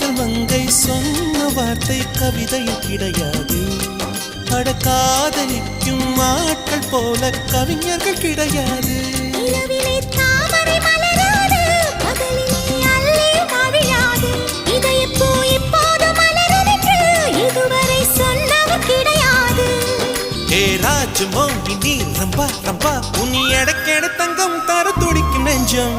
காதல் மங்கை சொன்ன வார்த்தை கவிதையில் கிடையாது. அட காதலிக்கும் ஆட்கள் போல கவிஞர்கள் கிடையாது. நிலவிலே தாமரை மலராது பகலிலே அல்லி மழையாது இதயப்பூ இப்போது மலரும் என்று இதுவரை சொன்னவர் கிடையாது. ஏ ராஜு மோகினி ரம்பா ரம்பா உனி எடக்கெட தங்கம் தர துடிக்கும் நெஞ்சம்.